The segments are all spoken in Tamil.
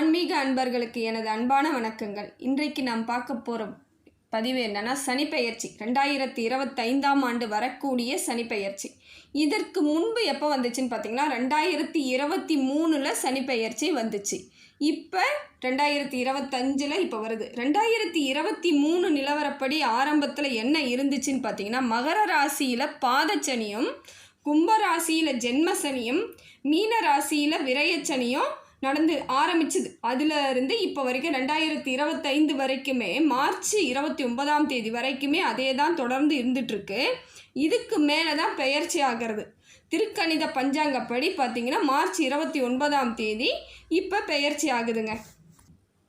ஆன்மீக அன்பர்களுக்கு எனது அன்பான வணக்கங்கள். இன்றைக்கு நாம் பார்க்க போகிற பதிவு என்னன்னா சனிப்பெயர்ச்சி. ரெண்டாயிரத்தி இருபத்தைந்தாம் ஆண்டு வரக்கூடிய சனிப்பெயர்ச்சி. இதற்கு முன்பு எப்போ வந்துச்சுன்னு பார்த்தீங்கன்னா ரெண்டாயிரத்தி இருபத்தி மூணில் சனிப்பெயர்ச்சி வந்துச்சு. இப்போ ரெண்டாயிரத்தி இருபத்தஞ்சில் இப்போ வருது. ரெண்டாயிரத்தி இருபத்தி மூணு நிலவரப்படி ஆரம்பத்தில் என்ன இருந்துச்சுன்னு பார்த்தீங்கன்னா மகர ராசியில் பாதச்சனியும் கும்ப ராசியில் ஜென்மசனியும் மீன ராசியில் விரயச்சனியும் நடந்து ஆரம்பிச்சுது. அதுல இருந்து இப்போ வரைக்கும் ரெண்டாயிரத்தி இருபத்தைந்து வரைக்குமே மார்ச் இருபத்தி ஒன்பதாம் தேதி வரைக்குமே அதே தான் தொடர்ந்து இருந்துகிட்ருக்கு இதுக்கு மேலே தான் பெயர்ச்சி ஆகிறது. திருக்கணித பஞ்சாங்கப்படி பார்த்தீங்கன்னா மார்ச் இருபத்தி ஒன்பதாம் தேதி இப்போ பெயர்ச்சி ஆகுதுங்க.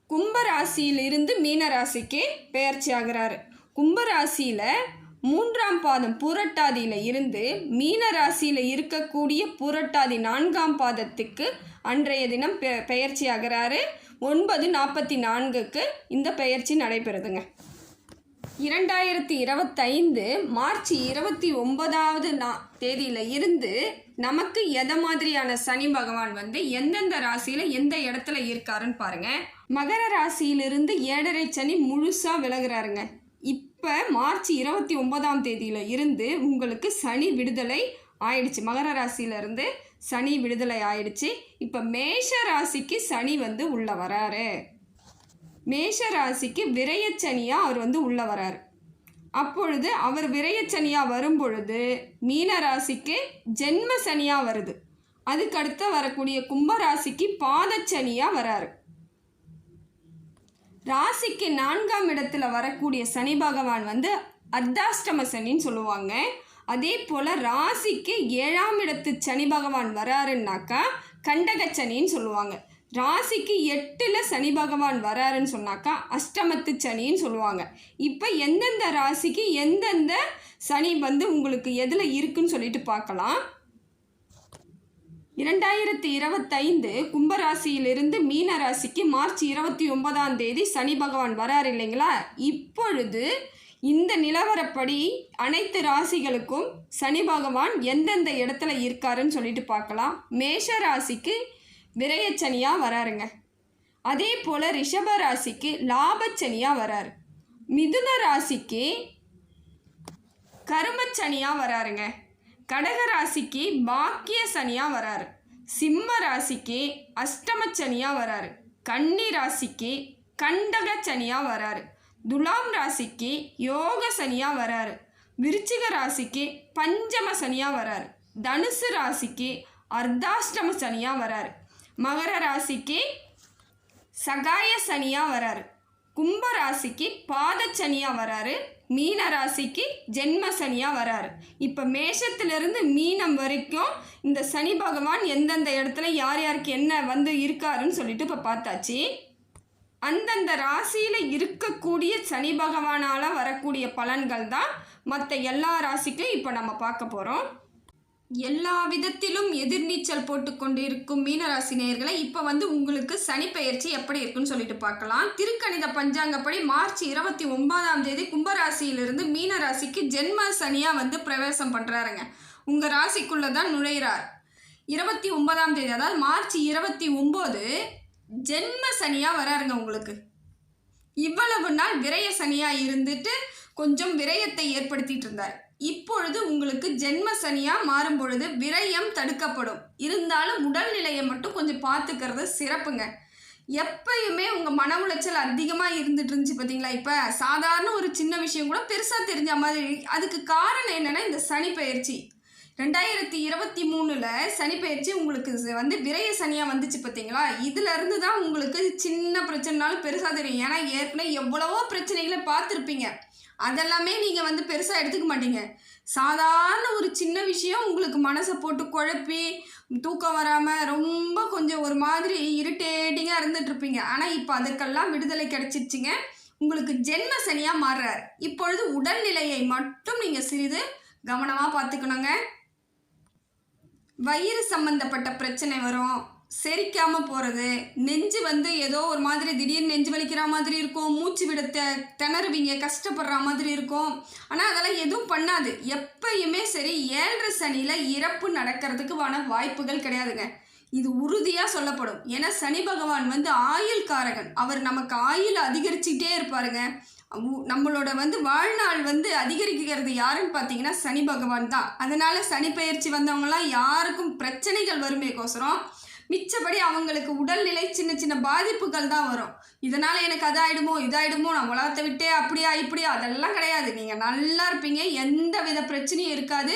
கும்பராசியிலிருந்து மீனராசிக்கு பெயர்ச்சி ஆகிறாரு. கும்பராசியில் மூன்றாம் பாதம் பூரட்டாதியில் இருந்து மீன ராசியில் இருக்கக்கூடிய பூரட்டாதி நான்காம் பாதத்துக்கு அன்றைய தினம் பெ பெயர்ச்சி ஆகிறாரு ஒன்பது நாற்பத்தி நான்குக்கு இந்த பெயர்ச்சி நடைபெறுதுங்க. இரண்டாயிரத்தி இருபத்தைந்து மார்ச் இருபத்தி ஒன்பதாவது நா தேதியில் இருந்து நமக்கு எதை மாதிரியான சனி பகவான் வந்து எந்தெந்த ராசியில் எந்த இடத்துல இருக்காருன்னு பாருங்கள் மகர ராசியிலிருந்து ஏழரை சனி முழுசாக விலகுறாருங்க. இப்போ மார்ச் இருபத்தி ஒன்பதாம் தேதியில் இருந்து உங்களுக்கு சனி விடுதலை ஆயிடுச்சு. மகர ராசியிலேருந்து சனி விடுதலை ஆயிடுச்சு. இப்போ மேஷ ராசிக்கு சனி வந்து உள்ளே வராரு. மேஷ ராசிக்கு விரயச்சனியாக அவர் வந்து உள்ளே வராரு. அப்பொழுது அவர் விரயச்சனியாக வரும் பொழுது மீன ராசிக்கு ஜென்ம சனியாக வருது. அதுக்கடுத்து வரக்கூடிய கும்பராசிக்கு பாதச்சனியாக வராரு. ராசிக்கு நான்காம் இடத்துல வரக்கூடிய சனி பகவான் வந்து அர்த்தாஷ்டம சனின்னு சொல்லுவாங்க. அதே போல் ராசிக்கு ஏழாம் இடத்து சனி பகவான் வராருன்னாக்கா கண்டக சனின்னு சொல்லுவாங்க. ராசிக்கு எட்டில் சனி பகவான் வராருன்னு சொன்னாக்கா அஷ்டமத்து சனின்னு சொல்லுவாங்க. இப்போ எந்தெந்த ராசிக்கு எந்தெந்த சனி வந்து உங்களுக்கு எதில் இருக்குன்னு சொல்லிட்டு பார்க்கலாம். இரண்டாயிரத்தி இருபத்தைந்து கும்பராசியிலிருந்து மீன ராசிக்கு மார்ச் இருபத்தி ஒன்பதாம் தேதி சனி பகவான் வராரு இல்லைங்களா? இப்பொழுது இந்த நிலவரப்படி அனைத்து ராசிகளுக்கும் சனி பகவான் எந்தெந்த இடத்துல இருக்காருன்னு சொல்லிட்டு பார்க்கலாம். மேஷ ராசிக்கு விரயச்சனியாக வராருங்க. அதே போல் ரிஷப ராசிக்கு லாபச்சனியாக வராரு. மிதுன ராசிக்கு கருமச்சனியாக வராருங்க. கடக ராசிக்கு பாக்கிய சனியாக வராரு. சிம்ம ராசிக்கு அஷ்டம சனியாக வராரு. கன்னி ராசிக்கு கண்டக சனியாக வராரு. துலாம் ராசிக்கு யோக சனியாக வராரு. விருச்சிக ராசிக்கு பஞ்சம சனியாக வராரு. தனுசு ராசிக்கு அர்த்தாஷ்டம சனியாக வராரு. மகர ராசிக்கு சகாய சனியாக வராரு. கும்ப ராசிக்கு பாதச்சனியாக வராரு மீன ராசிக்கு ஜென்ம சனியாக வராரு. இப்போ மேஷத்திலிருந்து மீனம் வரைக்கும் இந்த சனி பகவான் எந்தெந்த இடத்துல யார் யாருக்கு என்ன வந்து இருக்காருன்னு சொல்லிட்டு இப்போ பார்த்தாச்சு. அந்தந்த ராசியில் இருக்கக்கூடிய சனி பகவானால் வரக்கூடிய பலன்கள் தான் மற்ற எல்லா ராசிக்கும் இப்போ நம்ம பார்க்க போகிறோம் எல்லா விதத்திலும் எதிர்நீச்சல் போட்டுக்கொண்டு இருக்கும் மீனராசி நேயர்களை இப்போ வந்து உங்களுக்கு சனி பெயர்ச்சி எப்படி இருக்குன்னு சொல்லிட்டு பார்க்கலாம். திருக்கணித பஞ்சாங்கப்படி மார்ச் இருபத்தி ஒன்பதாம் தேதி கும்பராசியிலிருந்து மீனராசிக்கு ஜென்ம சனியாக வந்து பிரவேசம் பண்ணுறாருங்க உங்கள் ராசிக்குள்ளே தான் நுழையிறார். இருபத்தி ஒன்பதாம் தேதி அதாவது மார்ச் இருபத்தி ஒம்பது ஜென்ம சனியாக வராருங்க உங்களுக்கு. இவ்வளவு நாள் விரய சனியாக இருந்துட்டு கொஞ்சம் விரயத்தை ஏற்படுத்திட்டு இருந்தார். இப்பொழுது உங்களுக்கு ஜென்ம சனியாக மாறும் பொழுது விரயம் தடுக்கப்படும். இருந்தாலும் உடல்நிலையை மட்டும் கொஞ்சம் பார்த்துக்கிறது சிறப்புங்க. எப்பயுமே உங்கள் மன உளைச்சல் அதிகமாக இருந்துட்டு இருந்துச்சு பார்த்தீங்களா இப்போ சாதாரண ஒரு சின்ன விஷயம் கூட பெருசாக தெரிஞ்ச மாதிரி அதுக்கு காரணம் என்னென்னா இந்த சனி பயிற்சி. ரெண்டாயிரத்தி இருபத்தி மூணில் சனி பயிற்சி உங்களுக்கு வந்து விரைய சனியாக வந்துச்சு பார்த்தீங்களா இதுலேருந்து தான் உங்களுக்கு சின்ன பிரச்சனைனாலும் பெருசாக தெரியும். ஏன்னா ஏற்கனவே எவ்வளவோ பிரச்சனைகளை பார்த்துருப்பீங்க. அதெல்லாமே நீங்கள் வந்து பெருசாக எடுத்துக்க மாட்டீங்க. சாதாரண ஒரு சின்ன விஷயம் உங்களுக்கு மனசை போட்டு குழப்பி தூக்கம் வராமல் ரொம்ப கொஞ்சம் ஒரு மாதிரி இரிட்டேட்டிங்காக இருந்துகிட்ருப்பீங்க ஆனால் இப்போ அதுக்கெல்லாம் விடுதலை கிடச்சிருச்சிங்க. உங்களுக்கு ஜென்ம சனியாக மாறுறார். இப்பொழுது உடல்நிலையை மட்டும் நீங்கள் சிறிது கவனமாக பார்த்துக்கணுங்க. வயிறு சம்மந்தப்பட்ட பிரச்சனை வரும். செரிக்காமல் போகிறது நெஞ்சு வந்து ஏதோ ஒரு மாதிரி திடீர்னு நெஞ்சு வலிக்கிற மாதிரி இருக்கும் மூச்சு விட த திணறுவீங்க கஷ்டப்படுற மாதிரி இருக்கும். ஆனால் அதெல்லாம் எதுவும் பண்ணாது. எப்பயுமே சரி ஏழரை சனியில் இறப்பு நடக்கிறதுக்குவான வாய்ப்புகள் கிடையாதுங்க. இது உறுதியாக சொல்லப்படும். ஏன்னா சனி பகவான் வந்து ஆயுள் காரகன் அவர் நமக்கு ஆயுள் அதிகரிச்சுக்கிட்டே இருப்பாருங்க. உ- நம்மளோட வந்து வாழ்நாள் வந்து அதிகரிக்கிறது யாருன்னு பார்த்தீங்கன்னா சனி பகவான் தான். அதனால் சனி பயிற்சி வந்தவங்களாம் யாருக்கும் பிரச்சனைகள் வருமேக்கோசரம் மிச்சபடி அவங்களுக்கு உடல்நிலை சின்ன சின்ன பாதிப்புகள் தான் வரும். இதனால் எனக்கு அதாயிடுமோ இதாயிடுமோ நான் உலகத்தை விட்டே அப்படியா இப்படியா அதெல்லாம் கிடையாது. நீங்கள் நல்லா இருப்பீங்க எந்த வித பிரச்சனையும் இருக்காது.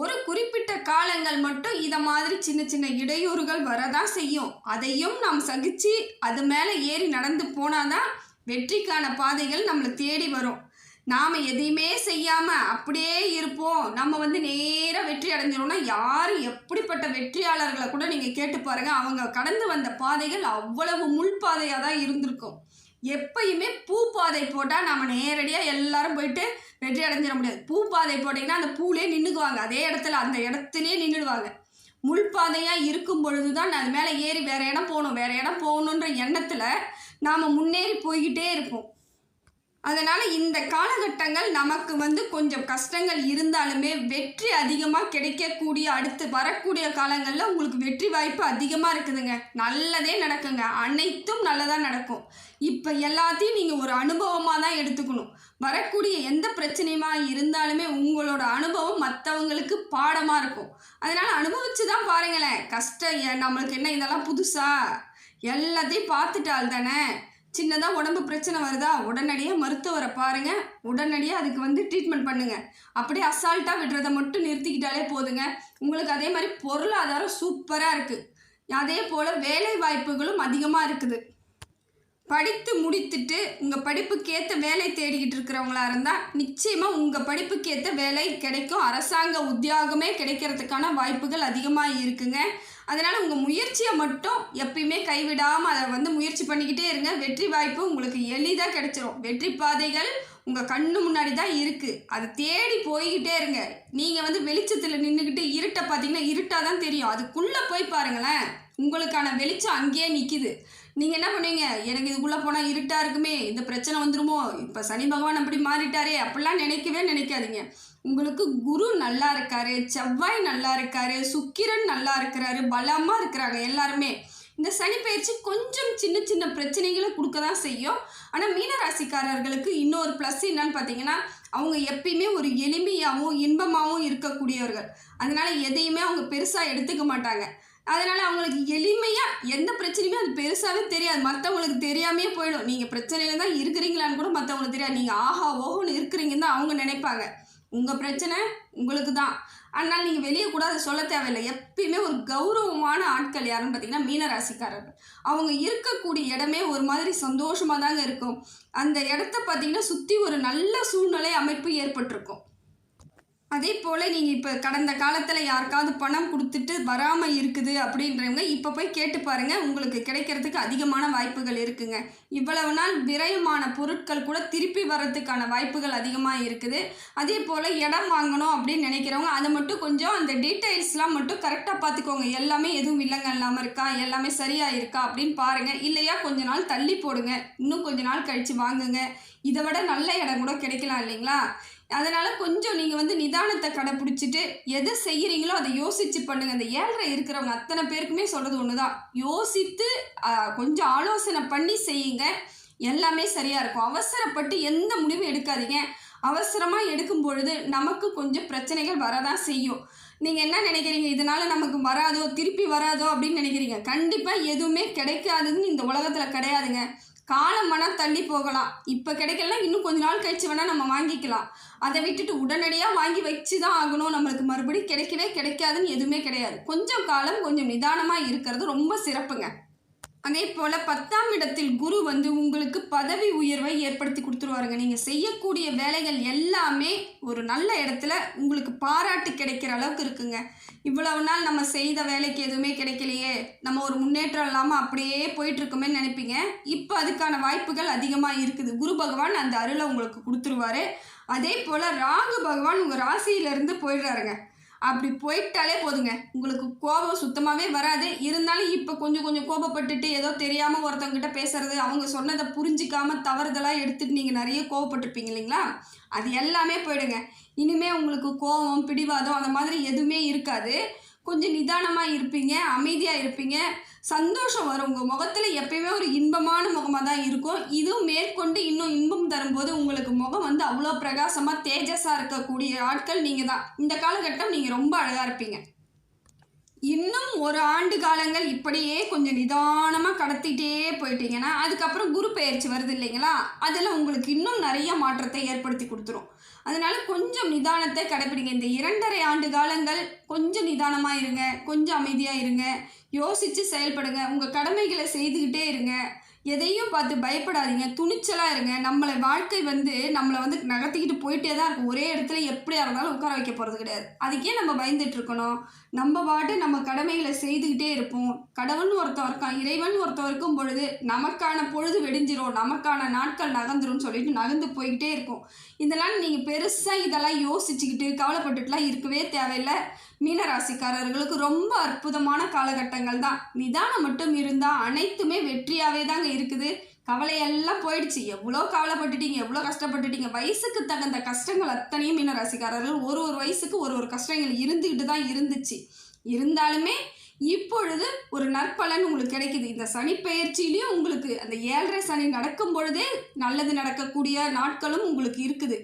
ஒரு குறிப்பிட்ட காலங்கள் மட்டும் இதை மாதிரி சின்ன சின்ன இடையூறுகள் வரதான் செய்யும். அதையும் நாம் சகிச்சு அது மேலே ஏறி நடந்து போனாதான் வெற்றிக்கான பாதைகள் நம்மளை தேடி வரும். நாம் எதையுமே செய்யாமல் அப்படியே இருப்போம். நம்ம வந்து நேராக வெற்றி அடைஞ்சிரோம்னா யார் எப்படிப்பட்ட வெற்றியாளர்களை கூட நீங்கள் கேட்டு பாருங்கள் அவங்க கடந்து வந்த பாதைகள் அவ்வளவு முள் பாதையாக தான் இருந்திருக்கும். எப்பயுமே பூ பாதை போட்டால் நம்ம நேரடியாக எல்லாரும் போயிட்டு வெற்றி அடைஞ்சிட முடியாது. பூ பாதை போட்டிங்கன்னா அந்த பூலே நின்றுக்குவாங்க அதே இடத்துல அந்த இடத்துலையே நின்றுடுவாங்க முள் பாதையாக இருக்கும் பொழுது தான் நான் அது மேலே ஏறி வேறு இடம் போகணும். வேறு இடம் போகணுன்ற எண்ணத்தில் நாம் முன்னேறி போய்கிட்டே இருப்போம். அதனால் இந்த காலகட்டங்கள் நமக்கு வந்து கொஞ்சம் கஷ்டங்கள் இருந்தாலுமே வெற்றி அதிகமாக கிடைக்கக்கூடிய அடுத்து வரக்கூடிய காலங்களில் உங்களுக்கு வெற்றி வாய்ப்பு அதிகமாக இருக்குதுங்க. நல்லதே நடக்குங்க. அனைத்தும் நல்லதாக நடக்கும். இப்போ எல்லாத்தையும் நீங்கள் ஒரு அனுபவமாக தான் எடுத்துக்கணும். வரக்கூடிய எந்த பிரச்சனையுமா இருந்தாலுமே உங்களோட அனுபவம் மற்றவங்களுக்கு பாடமாக இருக்கும். அதனால் அனுபவிச்சு தான் பாருங்களேன். கஷ்டம் நம்மளுக்கு என்ன இதெல்லாம் புதுசா? எல்லாத்தையும் பார்த்துட்டால் தானே? சின்னதாக உடம்பு பிரச்சனை வருதா? உடனடியாக மருத்துவரை பாருங்க. உடனடியாக அதுக்கு வந்து ட்ரீட்மெண்ட் பண்ணுங்க. அப்படியே அசால்ட்டாக விடுறதை மட்டும் நிறுத்திக்கிட்டாலே போதுங்க. உங்களுக்கு அதே மாதிரி பொருளாதாரம் சூப்பராக இருக்குது அதே போல் வேலை வாய்ப்புகளும் அதிகமாக இருக்குது. படித்து முடித்துட்டு உங்கள் படிப்புக்கேற்ற வேலை தேடிக்கிட்டு இருக்கிறவங்களா இருந்தால் நிச்சயமாக உங்கள் படிப்புக்கேற்ற வேலை கிடைக்கும். அரசாங்க உத்தியோகமே கிடைக்கிறதுக்கான வாய்ப்புகள் அதிகமாக இருக்குங்க. அதனால் உங்கள் முயற்சியை மட்டும் எப்பயுமே கைவிடாமல் அதை வந்து முயற்சி பண்ணிக்கிட்டே இருங்க. வெற்றி வாய்ப்பு உங்களுக்கு எளிதாக கிடைச்சிரும். வெற்றி பாதைகள் உங்கள் கண்ணு முன்னாடி தான் இருக்குது அது தேடி போய்கிட்டே இருங்க. நீங்கள் வந்து வெளிச்சத்தில் நின்றுக்கிட்டு இருட்டை பார்த்தீங்கன்னா இருட்டாக தான் தெரியும். அதுக்குள்ளே போய் பாருங்களேன். உங்களுக்கான வெளிச்சம் அங்கேயே நிற்கிது நீங்கள் என்ன பண்ணுவீங்க? எனக்கு இதுக்குள்ளே போனால் இருட்டாக இருக்குமே இந்த பிரச்சனை வந்துருமோ? இப்போ சனி பகவான் அப்படி மாறிட்டாரே அப்படிலாம் நினைக்கவே நினைக்காதீங்க. உங்களுக்கு குரு நல்லா இருக்காரு செவ்வாய் நல்லா இருக்காரு சுக்கிரன் நல்லா இருக்கிறாரு பலமாக இருக்கிறாங்க எல்லாருமே. இந்த சனி பயிற்சி கொஞ்சம் சின்ன சின்ன பிரச்சனைகளை கொடுக்க தான் செய்யும். ஆனால் மீனராசிக்காரர்களுக்கு இன்னொரு ப்ளஸ் என்னன்னு பார்த்தீங்கன்னா அவங்க எப்பயுமே ஒரு எளிமையாகவும் இன்பமாகவும் இருக்கக்கூடியவர்கள். அதனால எதையுமே அவங்க பெருசாக எடுத்துக்க மாட்டாங்க. அதனால அவங்களுக்கு எளிமையாக எந்த பிரச்சனையுமே அது பெருசாகவே தெரியாது. மற்றவங்களுக்கு தெரியாமே போயிடும். நீங்கள் பிரச்சனையில தான் இருக்கிறீங்களான்னு கூட மற்றவங்களுக்கு தெரியாது. நீங்கள் ஆஹா ஓஹோன்னு இருக்கிறீங்கன்னு தான் அவங்க நினைப்பாங்க. உங்கள் பிரச்சனை உங்களுக்கு தான். ஆனால் நீங்கள் வெளியே கூட அதை சொல்ல தேவையில்லை. எப்பயுமே ஒரு கௌரவமான ஆட்கள் யாருன்னு பார்த்தீங்கன்னா மீனராசிக்காரர்கள். அவங்க இருக்கக்கூடிய இடமே ஒரு மாதிரி சந்தோஷமாக தாங்க இருக்கும். அந்த இடத்த பார்த்தீங்கன்னா சுற்றி ஒரு நல்ல சூழ்நிலை அமைப்பு ஏற்பட்டிருக்கும். அதே போல் நீங்கள் இப்போ கடந்த காலத்தில் யாருக்காவது பணம் கொடுத்துட்டு வராமல் இருக்குது அப்படின்றவங்க இப்போ போய் கேட்டு பாருங்கள் உங்களுக்கு கிடைக்கிறதுக்கு அதிகமான வாய்ப்புகள் இருக்குங்க. இவ்வளவு நாள் விரயமான பொருட்கள் கூட திருப்பி வர்றதுக்கான வாய்ப்புகள் அதிகமாக இருக்குது. அதே போல் இடம் வாங்கணும் அப்படின்னு நினைக்கிறவங்க அதை மட்டும் கொஞ்சம் அந்த டீட்டெயில்ஸ்லாம் மட்டும் கரெக்டாக பார்த்துக்கோங்க எல்லாமே எதுவும் வில்லங்க இல்லாமல் இருக்கா? எல்லாமே சரியாக இருக்கா? அப்படின்னு பாருங்கள் இல்லையா கொஞ்ச நாள் தள்ளி போடுங்க. இன்னும் கொஞ்ச நாள் கழித்து வாங்குங்க. இதை விட நல்ல இடம் கூட கிடைக்கலாம் இல்லைங்களா? அதனால் கொஞ்சம் நீங்கள் வந்து நிதானத்தை கடைப்பிடிச்சிட்டு எதை செய்கிறீங்களோ அதை யோசித்து பண்ணுங்கள் அந்த ஏழரை இருக்கிறவங்க அத்தனை பேருக்குமே சொல்கிறது ஒன்று தான் யோசித்து கொஞ்சம் ஆலோசனை பண்ணி செய்யுங்க. எல்லாமே சரியாக இருக்கும். அவசரப்பட்டு எந்த முடிவும் எடுக்காதீங்க. அவசரமாக எடுக்கும் பொழுது நமக்கு கொஞ்சம் பிரச்சனைகள் வரதான் செய்யும். நீங்கள் என்ன நினைக்கிறீங்க? இதனால் நமக்கு வராதோ? திருப்பி வராதோ? அப்படின்னு நினைக்கிறீங்க. கண்டிப்பாக எதுவுமே கிடைக்காதுன்னு இந்த உலகத்தில் கிடையாதுங்க. காலம் வேணால் தள்ளி போகலாம். இப்போ கிடைக்கலனா இன்னும் கொஞ்ச நாள் கழிச்சு வேணால் நம்ம வாங்கிக்கலாம். அதை விட்டுட்டு உடனடியாக வாங்கி வச்சு தான் ஆகணும். நம்மளுக்கு மறுபடியும் கிடைக்கவே கிடைக்காதுன்னு எதுவுமே கிடையாது. கொஞ்சம் காலம் கொஞ்சம் நிதானமாக இருக்கிறது ரொம்ப சிறப்புங்க. அதே போல் பத்தாம் இடத்தில் குரு வந்து உங்களுக்கு பதவி உயர்வை ஏற்படுத்தி கொடுத்துருவாருங்க. நீங்கள் செய்யக்கூடிய வேலைகள் எல்லாமே ஒரு நல்ல இடத்துல உங்களுக்கு பாராட்டு கிடைக்கிற அளவுக்கு இருக்குங்க. இவ்வளவு நாள் நம்ம செய்த வேலைக்கு எதுவுமே கிடைக்கலையே. நம்ம ஒரு முன்னேற்றம் இல்லாமல் அப்படியே போயிட்டுருக்குமே நினைப்பீங்க. இப்போ அதுக்கான வாய்ப்புகள் அதிகமாக இருக்குது. குரு பகவான் அந்த அருளை உங்களுக்கு கொடுத்துருவாரு. அதே போல் ராகு பகவான் உங்கள் ராசியிலேருந்து போயிடுறாருங்க. அப்படி போயிட்டாலே போதுங்க. உங்களுக்கு கோபம் சுத்தமாகவே வராது. இருந்தாலும் இப்போ கொஞ்சம் கொஞ்சம் கோபப்பட்டுட்டு ஏதோ தெரியாமல் ஒருத்தவங்ககிட்ட பேசுறது அவங்க சொன்னதை புரிஞ்சிக்காம தவறுதலாக எடுத்துட்டு நீங்கள் நிறைய கோவப்பட்டிருப்பீங்க இல்லைங்களா? அது எல்லாமே போயிடுங்க. இனிமே உங்களுக்கு கோபம் பிடிவாதம் அந்த மாதிரி எதுவுமே இருக்காது. கொஞ்சம் நிதானமாக இருப்பீங்க அமைதியாக இருப்பீங்க. சந்தோஷம் வரும். உங்கள் முகத்தில் எப்பயுமே ஒரு இன்பமான முகமாக தான் இருக்கும். இதுவும் மேற்கொண்டு இன்னும் இன்பம் தரும்போது உங்களுக்கு முகம் வந்து அவ்வளோ பிரகாசமாக தேஜஸாக இருக்கக்கூடிய ஆட்கள் நீங்கள் தான் இந்த காலகட்டம் நீங்கள் ரொம்ப அழகாக இருப்பீங்க. இன்னும் ஒரு ஆண்டு காலங்கள் இப்படியே கொஞ்சம் நிதானமாக கடத்திட்டே போயிட்டீங்கன்னா அதுக்கப்புறம் குரு பெயர்ச்சி வருது இல்லைங்களா? அதில் உங்களுக்கு இன்னும் நிறைய மாற்றத்தை ஏற்படுத்தி கொடுத்துரும். அதனால் கொஞ்சம் நிதானத்தை கடைப்பிடிங்க. இந்த இரண்டரை ஆண்டு காலங்கள் கொஞ்சம் நிதானமாக இருங்க. கொஞ்சம் அமைதியாக இருங்க. யோசித்து செயல்படுங்க. உங்கள் கடமைகளை செய்துக்கிட்டே இருங்க. எதையும் பார்த்து பயப்படாதீங்க. துணிச்சலாக இருங்க. நம்மளை வாழ்க்கை வந்து நம்மளை வந்து நகர்த்திக்கிட்டு போயிட்டே தான் இருக்கும். ஒரே இடத்துல எப்படியா இருந்தாலும் உட்கார வைக்க போகிறது கிடையாது. அதுக்கே நம்ம பயந்துட்டு இருக்கணும். நம்ம பாட்டு நம்ம கடமைகளை செய்துக்கிட்டே இருப்போம். கடவுள்னு ஒருத்தன் இருக்கான் இறைவன் ஒருத்தன் இருக்கும் பொழுது நமக்கான பொழுது வெடிஞ்சிரும். நமக்கான நாட்கள் நகர்ந்துரும்னு சொல்லிட்டு நகர்ந்து போய்கிட்டே இருக்கும். இதெல்லாம் நீங்கள் பெருசாக இதெல்லாம் யோசிச்சுக்கிட்டு கவலைப்பட்டுட்டுலாம் இருக்கவே தேவையில்லை. மீனராசிக்காரர்களுக்கு ரொம்ப அற்புதமான காலகட்டங்கள் தான். நிதானம் மட்டும் இருந்தால் அனைத்துமே வெற்றியாகவே தாங்க இருக்குது. கவலையெல்லாம் போயிடுச்சு. எவ்வளோ கவலைப்பட்டுட்டீங்க எவ்வளோ கஷ்டப்பட்டுட்டீங்க. வயசுக்கு தகுந்த கஷ்டங்கள் அத்தனையும் மீனராசிக்காரர்கள் ஒரு ஒரு வயசுக்கு ஒரு ஒரு கஷ்டங்கள் இருந்துக்கிட்டு தான் இருந்துச்சு. இருந்தாலுமே இப்பொழுது ஒரு நற்பலன் உங்களுக்கு கிடைக்குது. இந்த சனி உங்களுக்கு அந்த ஏழரை சனி நடக்கும் பொழுதே நல்லது நடக்கக்கூடிய நாட்களும் உங்களுக்கு இருக்குது.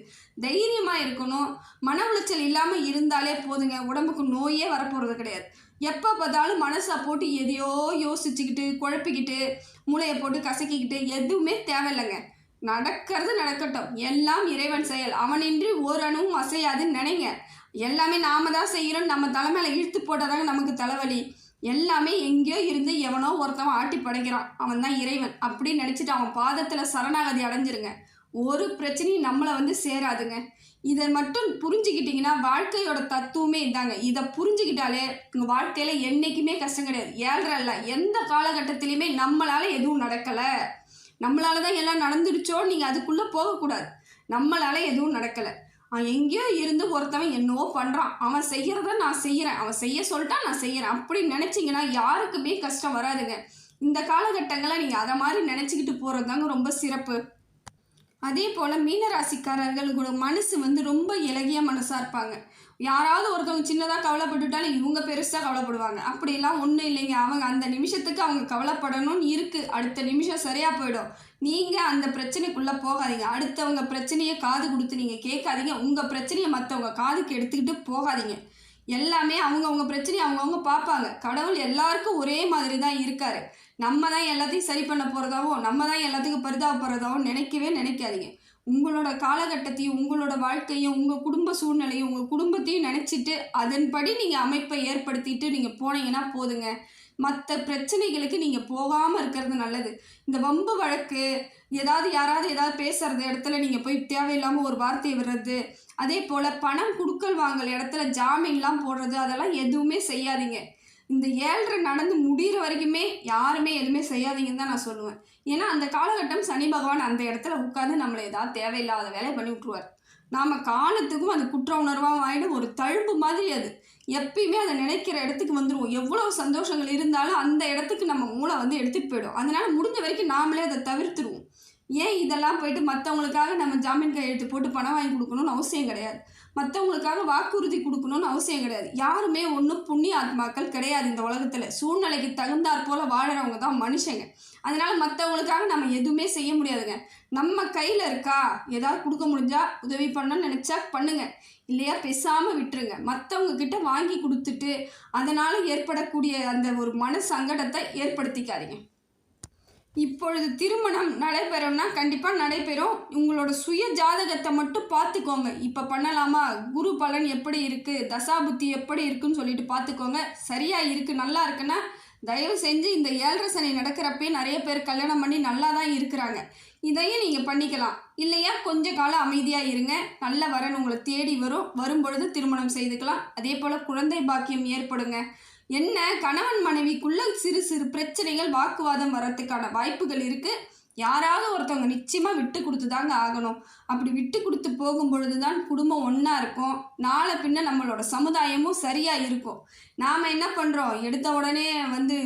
தைரியமாக இருக்கணும். மன உளைச்சல் இல்லாமல் இருந்தாலே போதுங்க. உடம்புக்கு நோயே வரப்போகிறது கிடையாது. எப்போ பார்த்தாலும் மனசை போட்டு எதையோ யோசிச்சுக்கிட்டு குழப்பிக்கிட்டு மூளையை போட்டு கசக்கிக்கிட்டு எதுவுமே தேவையில்லைங்க. நடக்கிறது நடக்கட்டும். எல்லாம் இறைவன் செயல். அவனின்றி ஓரணுவும் அசையாதுன்னு நினைங்க. எல்லாமே நாம தான் செய்கிறோம் நம்ம தலைமையில இழுத்து போட்டாதாங்க நமக்கு தலைவலி. எல்லாமே எங்கேயோ இருந்து எவனோ ஒருத்தவன் ஆட்டி படைக்கிறான். அவன் தான் இறைவன். அப்படின்னு நினச்சிட்டு அவன் பாதத்தில் சரணாகதி அடைஞ்சிருங்க. ஒரு பிரச்சனையும் நம்மளை வந்து சேராதுங்க. இதை மட்டும் புரிஞ்சுக்கிட்டிங்கன்னா வாழ்க்கையோட தத்துவமே இதாங்க. இதை புரிஞ்சுக்கிட்டாலே உங்கள் வாழ்க்கையில் என்றைக்குமே கஷ்டம் கிடையாது. ஏழ்ரை இல்லை எந்த காலகட்டத்திலையுமே நம்மளால் எதுவும் நடக்கலை. நம்மளால தான் எல்லாம் நடந்துடுச்சோ நீங்கள் அதுக்குள்ளே போகக்கூடாது. நம்மளால் எதுவும் நடக்கலை. அவன் எங்கேயோ இருந்து ஒருத்தவன் என்னவோ பண்ணுறான் அவன் செய்கிறத நான் செய்கிறேன் அவன் செய்ய சொல்லிட்டான் நான் செய்கிறேன் அப்படி நினச்சிங்கன்னா யாருக்குமே கஷ்டம் வராதுங்க. இந்த காலகட்டங்களை நீங்கள் அதை மாதிரி நினச்சிக்கிட்டு போகிறது தாங்க ரொம்ப சிறப்பு. அதே போல் மீனராசிக்காரர்களோட மனசு வந்து ரொம்ப இலகிய மனசாக இருப்பாங்க. யாராவது ஒருத்தவங்க சின்னதாக கவலைப்பட்டுட்டாலும் இவங்க பெருசாக கவலைப்படுவாங்க. அப்படிலாம் ஒன்றும் இல்லைங்க. அவங்க அந்த நிமிஷத்துக்கு அவங்க கவலைப்படணும்னு இருக்குது அடுத்த நிமிஷம் சரியாக போயிடும். நீங்கள் அந்த பிரச்சனைக்குள்ளே போகாதீங்க. அடுத்தவங்க பிரச்சனையை காது கொடுத்து நீங்கள் கேட்காதீங்க. உங்கள் பிரச்சனையை மற்றவங்க காதுக்கு எடுத்துக்கிட்டு போகாதீங்க. எல்லாமே அவங்கவுங்க பிரச்சனையை அவங்கவுங்க பார்ப்பாங்க. கடவுள் எல்லாருக்கும் ஒரே மாதிரி தான் இருக்காரு. நம்ம தான் எல்லாத்தையும் சரி பண்ண போகிறதாவோ நம்ம தான் எல்லாத்துக்கும் பரிதாபப்படுறதாவோ நினைக்கவே நினைக்காதீங்க. உங்களோட காலகட்டத்தையும் உங்களோட வாழ்க்கையும் உங்கள் குடும்ப சூழ்நிலையும் உங்கள் குடும்பத்தையும் நினச்சிட்டு அதன்படி நீங்கள் அமைப்பை ஏற்படுத்திட்டு நீங்கள் போனீங்கன்னா போதுங்க. மற்ற பிரச்சனைகளுக்கு நீங்கள் போகாமல் இருக்கிறது நல்லது. இந்த வம்பு வழக்கு ஏதாவது யாராவது ஏதாவது பேசுறது இடத்துல நீங்கள் போய் தேவையில்லாமல் ஒரு வார்த்தையை விடுறது அதே போல் பணம் கொடுக்கல் வாங்கல் இடத்துல ஜாமீன்லாம் போடுறது அதெல்லாம் எதுவுமே செய்யாதீங்க. இந்த ஏழரை நடந்து முடிகிற வரைக்குமே யாருமே எதுவுமே செய்யாதீங்கன்னு தான் நான் சொல்லுவேன். ஏன்னா அந்த காலகட்டம் சனி பகவான் அந்த இடத்துல உட்காந்து நம்மளை ஏதாவது தேவையில்லாத வேலையை பண்ணி விட்ருவார் நாம் காலத்துக்கும் அது குற்ற உணர்வாக ஆகிடும் ஒரு தழும்பு மாதிரி அது. எப்பயுமே அதை நினைக்கிற இடத்துக்கு வந்துடுவோம் எவ்வளோ சந்தோஷங்கள் இருந்தாலும் அந்த இடத்துக்கு நம்ம மூளை வந்து எடுத்துகிட்டு போயிடும். அதனால் முடிஞ்ச வரைக்கும் நாமளே அதை தவிர்த்துருவோம். ஏன் இதெல்லாம் போயிட்டு மற்றவங்களுக்காக நம்ம ஜாமீன் கையெழுத்து போட்டு பணம் வாங்கி கொடுக்கணும்னு அவசியம் கிடையாது. மற்றவங்களுக்காக வாக்குறுதி கொடுக்கணும்னு அவசியம் கிடையாது. யாருமே ஒன்றும் புண்ணிய ஆத்மாக்கள் கிடையாது இந்த உலகத்தில். சூழ்நிலைக்கு தகுந்தாற் போல வாழறவங்க தான் மனுஷங்க. அதனால மற்றவங்களுக்காக நம்ம எதுவுமே செய்ய முடியாதுங்க. நம்ம கையில் இருக்கா? ஏதாவது கொடுக்க முடிஞ்சா உதவி பண்ணணும்னு நினச்சா பண்ணுங்க. இல்லையா? பேசாமல் விட்டுருங்க. மற்றவங்க கிட்ட வாங்கி கொடுத்துட்டு அதனால் ஏற்படக்கூடிய அந்த ஒரு மன சங்கடத்தை ஏற்படுத்திக்காதீங்க. இப்பொழுது திருமணம் நடைபெறும்னா கண்டிப்பாக நடைபெறும். உங்களோட சுய ஜாதகத்தை மட்டும் பார்த்துக்கோங்க. இப்போ பண்ணலாமா? குரு பலன் எப்படி இருக்குது தசாபுத்தி எப்படி இருக்குன்னு சொல்லிட்டு பார்த்துக்கோங்க. சரியாக இருக்குது நல்லா இருக்குன்னா தயவு செஞ்சு இந்த ஏழரை சனி நடக்கிறப்பே நிறைய பேர் கல்யாணம் பண்ணி நல்லா தான் இருக்கிறாங்க. இதையும் நீங்கள் பண்ணிக்கலாம். இல்லையா? கொஞ்ச காலம் அமைதியாக இருங்க. நல்ல வரன் உங்களை தேடி வரும். வரும்பொழுது திருமணம் செய்துக்கலாம். அதே போல் குழந்தை பாக்கியம் ஏற்படுங்க. என்ன? கணவன் மனைவிக்குள்ள சிறு சிறு பிரச்சனைகள் வாக்குவாதம் வர்றதுக்கான வாய்ப்புகள் இருக்குது யாராவது ஒருத்தவங்க நிச்சயமாக விட்டு கொடுத்து தாங்க ஆகணும். அப்படி விட்டு கொடுத்து போகும் பொழுது தான் குடும்பம் ஒன்றா இருக்கும். நாளை பின்ன நம்மளோட சமுதாயமும் சரியாக இருக்கும். நாம் என்ன பண்ணுறோம் எடுத்த உடனே வந்து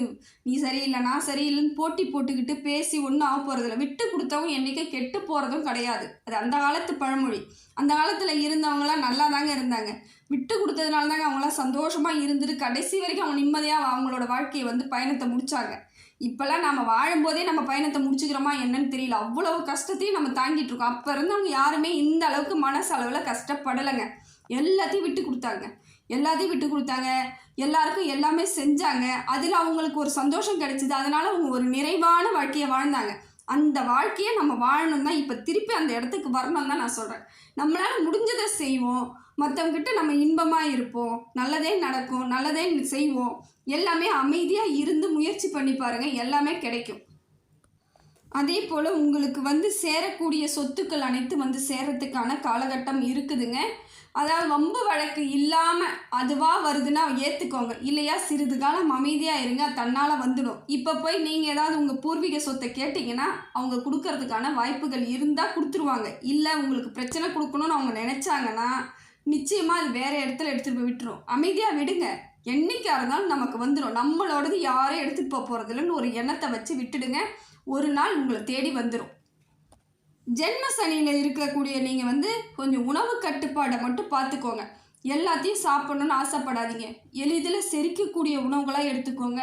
நீ சரியில்லை நான் சரியில்லைன்னு போட்டி போட்டுக்கிட்டு பேசி ஒன்றும் ஆக போகிறதில்ல விட்டு கொடுத்தவங்க என்றைக்கும் கெட்டு போகிறதும் கிடையாது. அது அந்த காலத்து பழமொழி. அந்த காலத்தில் இருந்தவங்களாம் நல்லா தாங்க இருந்தாங்க. விட்டு கொடுத்ததுனால தாங்க அவங்களாம் சந்தோஷமாக இருந்துட்டு கடைசி வரைக்கும் அவங்க நிம்மதியாக அவங்களோட வாழ்க்கையை வந்து பயணத்தை முடித்தாங்க இப்போல்லாம் நம்ம வாழும்போதே நம்ம பயணத்தை முடிச்சுக்கிறோமா என்னன்னு தெரியல. அவ்வளவு கஷ்டத்தையும் நம்ம தாங்கிட்டு இருக்கோம். அப்போ இருந்தவங்க யாருமே இந்த அளவுக்கு மனசளவில் கஷ்டப்படலைங்க. எல்லாத்தையும் விட்டு கொடுத்தாங்க. எல்லாத்தையும் விட்டு கொடுத்தாங்க. எல்லாருக்கும் எல்லாமே செஞ்சாங்க. அதில் அவங்களுக்கு ஒரு சந்தோஷம் கிடைச்சிது. அதனால அவங்க ஒரு நிறைவான வாழ்க்கையை வாழ்ந்தாங்க. அந்த வாழ்க்கையை நம்ம வாழணும் தான் இப்போ திருப்பி அந்த இடத்துக்கு வரணும் தான் நான் சொல்கிறேன் நம்மளால் முடிஞ்சதை செய்வோம். மற்றவங்கிட்ட நம்ம இன்பமாக இருப்போம். நல்லதே நடக்கும். நல்லதே செய்வோம். எல்லாமே அமைதியாக இருந்து முயற்சி பண்ணி பாருங்கள் எல்லாமே கிடைக்கும். அதே போல் உங்களுக்கு வந்து சேரக்கூடிய சொத்துக்கள் அனைத்து வந்து சேரத்துக்கான காலகட்டம் இருக்குதுங்க. அதாவது வம்பு வழக்கு இல்லாமல் அதுவாக வருதுன்னா ஏற்றுக்கோங்க இல்லையா சிறிது காலம் அமைதியாக இருங்க. தன்னால் வந்துடும். இப்போ போய் நீங்கள் ஏதாவது உங்கள் பூர்வீக சொத்தை கேட்டிங்கன்னா அவங்க கொடுக்கறதுக்கான வாய்ப்புகள் இருந்தால் கொடுத்துருவாங்க. இல்லை உங்களுக்கு பிரச்சனை கொடுக்கணும்னு அவங்க நினச்சாங்கன்னா நிச்சயமாக அது வேறு இடத்துல எடுத்துகிட்டு போய் விட்டுரும். அமைதியாக விடுங்க. என்றைக்காக இருந்தாலும் நமக்கு வந்துடும் நம்மளோடது யாரும் எடுத்துகிட்டு போக போகிறதில்லன்னு ஒரு எண்ணத்தை வச்சு விட்டுடுங்க. ஒரு நாள் உங்களை தேடி வந்துடும் ஜென்ம சனியில் இருக்கக்கூடிய நீங்கள் வந்து கொஞ்சம் உணவு கட்டுப்பாடை மட்டும் பார்த்துக்கோங்க. எல்லாத்தையும் சாப்பிடணும்னு ஆசைப்படாதீங்க. எளிதில் செரிக்கக்கூடிய உணவுகளாக எடுத்துக்கோங்க.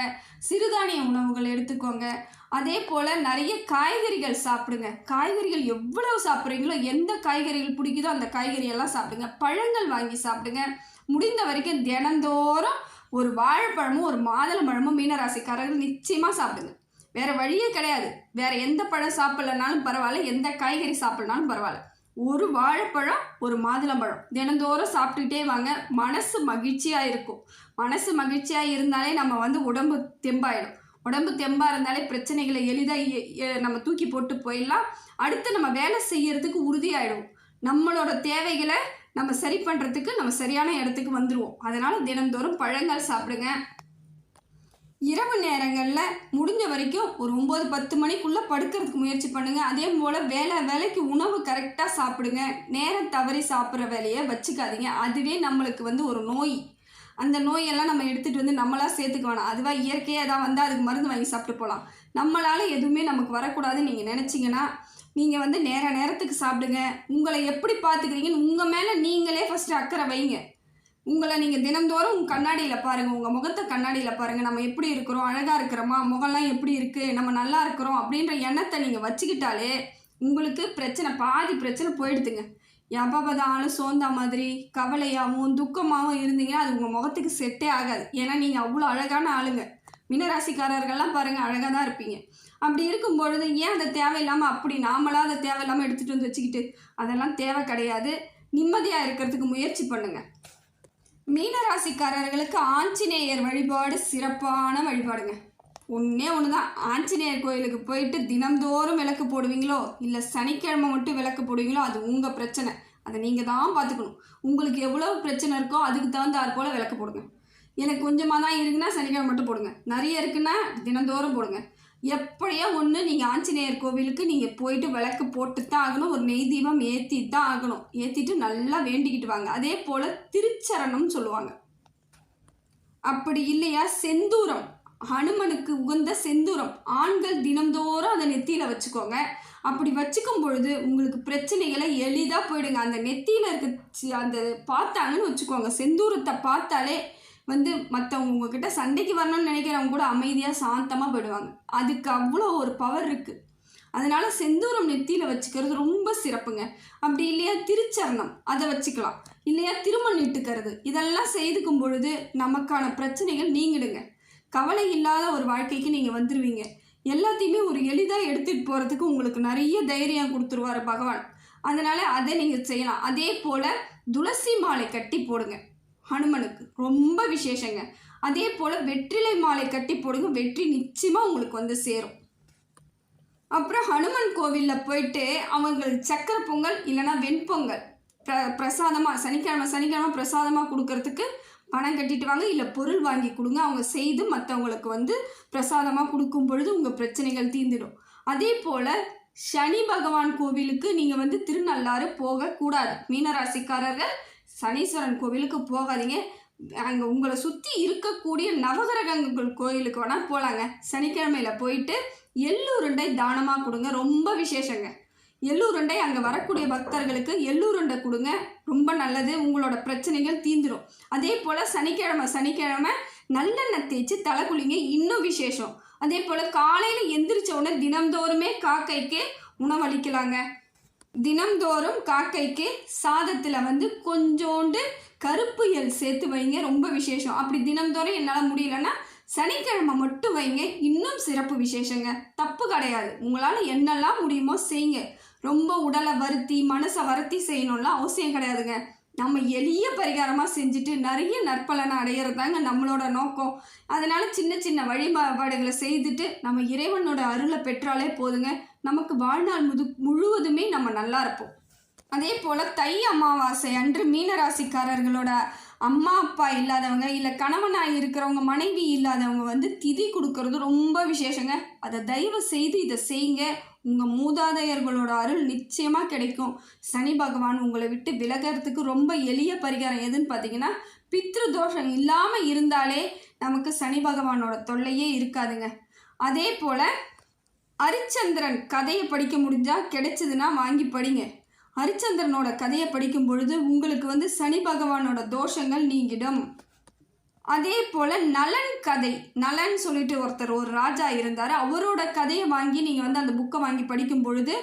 சிறுதானிய உணவுகள் எடுத்துக்கோங்க. அதே போல் நிறைய காய்கறிகள் சாப்பிடுங்க. காய்கறிகள் எவ்வளவு சாப்பிட்றீங்களோ எந்த காய்கறிகள் பிடிக்குதோ அந்த காய்கறியெல்லாம் சாப்பிடுங்க. பழங்கள் வாங்கி சாப்பிடுங்க. முடிந்த வரைக்கும் தினந்தோறும் ஒரு வாழைப்பழமும் ஒரு மாதுளம்பழமும் மீனராசிக்காரர்கள் நிச்சயமாக சாப்பிடுங்க. வேறு வழியே கிடையாது. வேறு எந்த பழம் சாப்பிட்லனாலும் பரவாயில்ல. எந்த காய்கறி சாப்பிட்லனாலும் பரவாயில்ல. ஒரு வாழைப்பழம் ஒரு மாதுளம்பழம். தினந்தோறும் சாப்பிட்டுக்கிட்டே வாங்க. மனசு மகிழ்ச்சியாக இருக்கும். மனசு மகிழ்ச்சியாக இருந்தாலே நம்ம வந்து உடம்பு தெம்பாயிடும். உடம்பு தெம்பாக இருந்தாலே பிரச்சனைகளை எளிதாக நம்ம தூக்கி போட்டு போயிடலாம். அடுத்து நம்ம வேலை செய்யறதுக்கு உறுதியாயிடும் நம்மளோட தேவைகளை நம்ம சரி பண்ணுறதுக்கு நம்ம சரியான இடத்துக்கு வந்துடுவோம் அதனால் தினந்தோறும் பழங்கள் சாப்பிடுங்க. இரவு நேரங்களில் முடிஞ்ச வரைக்கும் ஒரு ஒம்பது பத்து மணிக்குள்ளே படுக்கிறதுக்கு முயற்சி பண்ணுங்கள் அதே போல் வேலை வேலைக்கு உணவு கரெக்டாக சாப்பிடுங்க. நேரம் தவறி சாப்பிட்ற வேலையை வச்சுக்காதீங்க. அதுவே நம்மளுக்கு வந்து ஒரு நோய். அந்த நோயெல்லாம் நம்ம எடுத்துகிட்டு வந்து நம்மளாக சேர்த்துக்க வேணாம். அதுவாக இயற்கையாக ஏதாவது வந்தால் அதுக்கு மருந்து வாங்கி சாப்பிட்டு போகலாம் நம்மளால் எதுவுமே நமக்கு வரக்கூடாதுன்னு நீங்கள் நினச்சிங்கன்னா நீங்கள் வந்து நேர நேரத்துக்கு சாப்பிடுங்க. உங்களை எப்படி பார்த்துக்கிறீங்கன்னு உங்கள் மேலே நீங்களே ஃபஸ்ட்டு அக்கறை வைங்க. உங்களை நீங்கள் தினந்தோறும் உங்கள் கண்ணாடியில் பாருங்கள் உங்கள் முகத்தை கண்ணாடியில் பாருங்கள் நம்ம எப்படி இருக்கிறோம்? அழகாக இருக்கிறோமா? முகம்லாம் எப்படி இருக்குது நம்ம நல்லா இருக்கிறோம் அப்படின்ற எண்ணத்தை நீங்கள் வச்சுக்கிட்டாலே உங்களுக்கு பிரச்சனை பாதி பிரச்சனை போயிடுதுங்க. எப்போ பார்த்தாலும் சோந்தா மாதிரி கவலையாகவும் துக்கமாகவும் இருந்தீங்கன்னா அது உங்கள் முகத்துக்கு செட்டே ஆகாது. ஏன்னா நீங்கள் அவ்வளோ அழகான ஆளுங்க. மினராசிக்காரர்கள்லாம் பாருங்கள் அழகாக தான் இருப்பீங்க. அப்படி இருக்கும் பொழுது ஏன் அதை தேவையில்லாமல் அப்படி நாமளாக அதை தேவையில்லாமல் எடுத்துகிட்டு வந்து வச்சுக்கிட்டு அதெல்லாம் தேவை கிடையாது. நிம்மதியாக இருக்கிறதுக்கு முயற்சி பண்ணுங்கள் மீனராசிக்காரர்களுக்கு ஆஞ்சநேயர் வழிபாடு சிறப்பான வழிபாடுங்க. ஒன்றே ஒன்று தான் ஆஞ்சநேயர் கோயிலுக்கு போயிட்டு தினந்தோறும் விளக்கு போடுவீங்களோ இல்லை சனிக்கிழமை மட்டும் விளக்கு போடுவீங்களோ அது உங்கள் பிரச்சனை. அதை நீங்கள் தான் பார்த்துக்கணும். உங்களுக்கு எவ்வளோ பிரச்சனை இருக்கோ அதுக்கு தகுந்தாற் போல் விளக்கு போடுங்க. எனக்கு கொஞ்சமாக தான் இருக்குன்னா சனிக்கிழமை மட்டும் போடுங்க. நிறைய இருக்குன்னா தினந்தோறும் போடுங்க. எப்படியோ ஒன்று நீங்கள் ஆஞ்சநேயர் கோவிலுக்கு நீங்கள் போயிட்டு விளக்கு போட்டு தான் ஆகணும் ஒரு நெய் தீபம் ஏற்றி தான் ஆகணும். ஏற்றிட்டு நல்லா வேண்டிக்கிட்டு வாங்க. அதே போல் திருச்சரணம் சொல்லுவாங்க. அப்படி இல்லையா? செந்தூரம். ஹனுமனுக்கு உகந்த செந்தூரம். ஆண்கள் தினந்தோறும் அதை நெத்தியில் வச்சுக்கோங்க. அப்படி வச்சுக்கும் பொழுது உங்களுக்கு பிரச்சனைகளை எளிதாக போயிடுங்க. அந்த நெத்தியில் இருக்க அந்த பார்த்தாங்கன்னு வச்சுக்கோங்க. செந்தூரத்தை பார்த்தாலே வந்து மற்றவங்க உங்ககிட்ட சண்டைக்கு வரணும்னு நினைக்கிறவங்க கூட அமைதியாக சாந்தமாக போயிடுவாங்க. அதுக்கு அவ்வளோ ஒரு பவர் இருக்குது அதனால் செந்தூரம் நெத்தியில் வச்சுக்கிறது ரொம்ப சிறப்புங்க. அப்படி இல்லையா திருச்சரணம் அதை வச்சுக்கலாம். இல்லையா திருமண் இட்டுக்கிறது இதெல்லாம் செய்துக்கும் பொழுது நமக்கான பிரச்சனைகள் நீங்கிடுங்க. கவலை இல்லாத ஒரு வாழ்க்கைக்கு நீங்கள் வந்துடுவீங்க எல்லாத்தையுமே ஒரு எளிதாக எடுத்துகிட்டு போகிறதுக்கு உங்களுக்கு நிறைய தைரியம் கொடுத்துருவார் பகவான். அதனால் அதை நீங்கள் செய்யலாம். அதே போல் துளசி மாலை கட்டி போடுங்க. ஹனுமனுக்கு. ரொம்ப விசேஷங்க. அதே போல் வெற்றிலை மாலை கட்டி போடுங்க. வெற்றி நிச்சயமாக உங்களுக்கு வந்து சேரும். அப்புறம் ஹனுமன் கோவிலில் போயிட்டு அவங்களுக்கு சக்கரை பொங்கல் இல்லைன்னா வெண்பொங்கல். ப்ர பிரசாதமாக சனிக்கிழமை சனிக்கிழமை பிரசாதமாக கொடுக்கறதுக்கு பணம் கட்டிட்டு வாங்க. இல்லை பொருள் வாங்கி கொடுங்க. அவங்க செய்து மற்றவங்களுக்கு வந்து பிரசாதமாக கொடுக்கும் பொழுது உங்கள் பிரச்சனைகள் தீர்ந்துடும். அதே போல் சனி பகவான் கோவிலுக்கு நீங்கள் வந்து திருநள்ளாறு போகக்கூடாது. மீனராசிக்காரர்கள் சனீஸ்வரன் கோவிலுக்கு போகாதீங்க. அங்கே உங்களை சுற்றி இருக்கக்கூடிய நவகிரகங்கள் கோயிலுக்கு வேணால் போகலாங்க சனிக்கிழமையில் போயிட்டு எள்ளூருண்டை தானமாக கொடுங்க. ரொம்ப விசேஷங்க. எள்ளூருண்டை அங்கே வரக்கூடிய பக்தர்களுக்கு எள்ளூருண்டை கொடுங்க. ரொம்ப நல்லது. உங்களோட பிரச்சனைகள் தீந்துடும் அதே போல் சனிக்கிழமை சனிக்கிழமை நல்லெண்ணெய் தேய்ச்சி தலை குளிங்க. இன்னும் விசேஷம். அதே போல் காலையில் எந்திரிச்ச உடனே தினந்தோறுமே காக்கைக்கு உணவளிக்கலாங்க. தினம்தோறும் காக்கைக்கு சாதத்தில் வந்து கொஞ்சோண்டு கருப்பு எல் சேர்த்து வைங்க ரொம்ப விசேஷம். அப்படி தினம்தோறும் என்னால் முடியலன்னா சனிக்கிழமை மட்டும் வைங்க. இன்னும் சிறப்பு விசேஷங்க. தப்பு கிடையாது. உங்களால் என்னெல்லாம் முடியுமோ செய்யுங்க. ரொம்ப உடலை வருத்தி மனசை வருத்தி செய்யணும்லாம் அவசியம் கிடையாதுங்க. நம்ம எளிய பரிகாரமாக செஞ்சுட்டு நிறைய நற்பலனை அடையிறது தாங்க நம்மளோட நோக்கம். அதனால் சின்ன சின்ன வழிபாடுகளை செய்துட்டு நம்ம இறைவனோட அருளை பெற்றாலே போதுங்க. நமக்கு வாழ்நாள் முது முழுவதுமே நம்ம நல்லா இருப்போம். அதே போல் தை அமாவாசை அன்று மீனராசிக்காரர்களோட அம்மா அப்பா இல்லாதவங்க இல்லை கணவனாக இருக்கிறவங்க மனைவி இல்லாதவங்க வந்து திதி கொடுக்கறது ரொம்ப விசேஷங்க. அதை தயவு செய்து இதை செய்யுங்க. உங்கள் மூதாதையர்களோட அருள் நிச்சயமாக கிடைக்கும். சனி பகவான் உங்களை விட்டு விலகிறதுக்கு ரொம்ப எளிய பரிகாரம் எதுன்னு பார்த்தீங்கன்னா பித்ரு தோஷம் இல்லாமல் இருந்தாலே நமக்கு சனி பகவானோட தொல்லையே இருக்காதுங்க. அதே போல் ஹரிச்சந்திரன் கதையை படிக்க முடிஞ்சால் கிடைச்சதுன்னா வாங்கி படிங்க. ஹரிச்சந்திரனோட கதையை படிக்கும் பொழுது உங்களுக்கு வந்து சனி பகவானோட தோஷங்கள் நீங்கிடும். அதே போல் நலன் கதை. நலன் சொல்லிட்டு ஒருத்தர் ஒரு ராஜா இருந்தார். அவரோட கதையை வாங்கி நீங்கள் வந்து அந்த புக்கை வாங்கி படிக்கும் பொழுது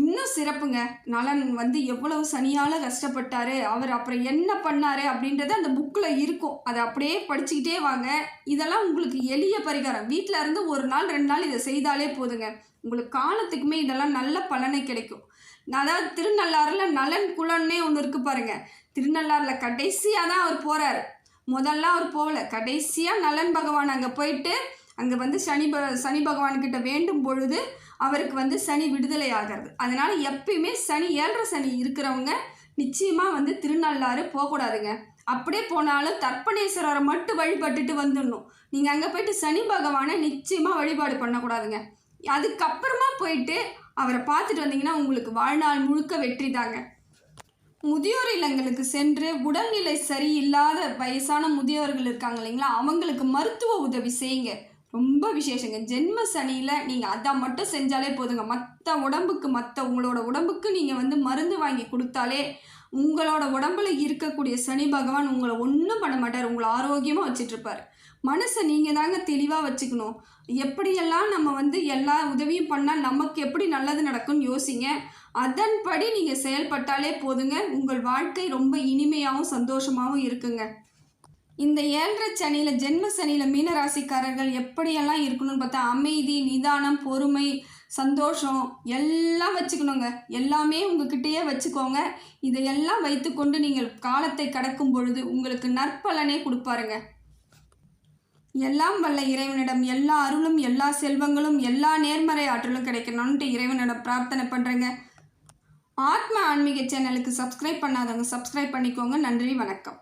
இன்னும் சிறப்புங்க. நலன் வந்து எவ்வளவு சனியால் கஷ்டப்பட்டார் அவர் அப்புறம் என்ன பண்ணார் அப்படின்றது அந்த புக்கில் இருக்கும். அதை அப்படியே படிச்சுக்கிட்டே வாங்க. இதெல்லாம் உங்களுக்கு எளிய பரிகாரம். வீட்டில் இருந்து ஒரு நாள் ரெண்டு நாள் இதை செய்தாலே போதுங்க. உங்களுக்கு காலத்துக்குமே இதெல்லாம் நல்ல பலனை கிடைக்கும். அதாவது திருநள்ளாறில் நலன் குலன்னே ஒன்று இருக்கு பாருங்கள் திருநள்ளாறில் கடைசியாக தான் அவர் போகிறாரு முதல்ல அவர் போகல. கடைசியாக நலன் பகவான் அங்கே போயிட்டு அங்கே வந்து சனி ப சனி பகவான்கிட்ட வேண்டும் பொழுது அவருக்கு வந்து சனி விடுதலை ஆகிறது. அதனால் எப்பயுமே சனி ஏழரை சனி இருக்கிறவங்க நிச்சயமாக வந்து திருநள்ளாறு போகக்கூடாதுங்க. அப்படியே போனாலும் தர்ப்பணேஸ்வரரை மட்டும் வழிபட்டுட்டு வந்துடணும். நீங்கள் அங்கே போயிட்டு சனி பகவானை நிச்சயமாக வழிபாடு பண்ணக்கூடாதுங்க. அதுக்கப்புறமா போயிட்டு அவரை பார்த்துட்டு வந்தீங்கன்னா உங்களுக்கு வாழ்நாள் முழுக்க வெற்றி தாங்க. முதியோர் இல்லங்களுக்கு சென்று உடல்நிலை சரியில்லாத வயசான முதியோர்கள் இருக்காங்க இல்லைங்களா? அவங்களுக்கு மருத்துவ உதவி செய்யுங்க. ரொம்ப விசேஷங்க. ஜென்ம சனியில் நீங்கள் அதை மட்டும் செஞ்சாலே போதுங்க. மற்ற உடம்புக்கு மற்ற உங்களோட உடம்புக்கு நீங்கள் வந்து மருந்து வாங்கி கொடுத்தாலே உங்களோட உடம்புல இருக்கக்கூடிய சனி பகவான் உங்களை ஒன்றும் பண்ண மாட்டார். உங்களை ஆரோக்கியமாக வச்சிட்ருப்பார். மனசை நீங்கள் தாங்க தெளிவாக வச்சுக்கணும். எப்படியெல்லாம் நம்ம வந்து எல்லா உதவியும் பண்ணால் நமக்கு எப்படி நல்லது நடக்கும்னு யோசிங்க. அதன்படி நீங்கள் செயல்பட்டாலே போதுங்க. உங்கள் வாழ்க்கை ரொம்ப இனிமையாகவும் சந்தோஷமாகவும் இருக்குங்க. இந்த ஏழரை சனியில் ஜென்ம சனியில் மீனராசிக்காரர்கள் எப்படியெல்லாம் இருக்கணும்னு பார்த்தா அமைதி நிதானம் பொறுமை சந்தோஷம் எல்லாம் வச்சுக்கணுங்க. எல்லாமே உங்ககிட்டயே வச்சுக்கோங்க. இதையெல்லாம் வைத்துக்கொண்டு நீங்கள் காலத்தை கடக்கும் பொழுது உங்களுக்கு நற்பலனே கொடுப்பாருங்க. எல்லாம் வல்ல இறைவனிடம் எல்லா அருளும் எல்லா செல்வங்களும் எல்லா நேர்மறை ஆற்றலும் கிடைக்கணும்ன்ட்டு இறைவனிடம் பிரார்த்தனை பண்ணுறேங்க ஆத்ம ஆன்மீக சேனலுக்கு சப்ஸ்கிரைப் பண்ணாதவங்க சப்ஸ்கிரைப் பண்ணிக்கோங்க. நன்றி வணக்கம்.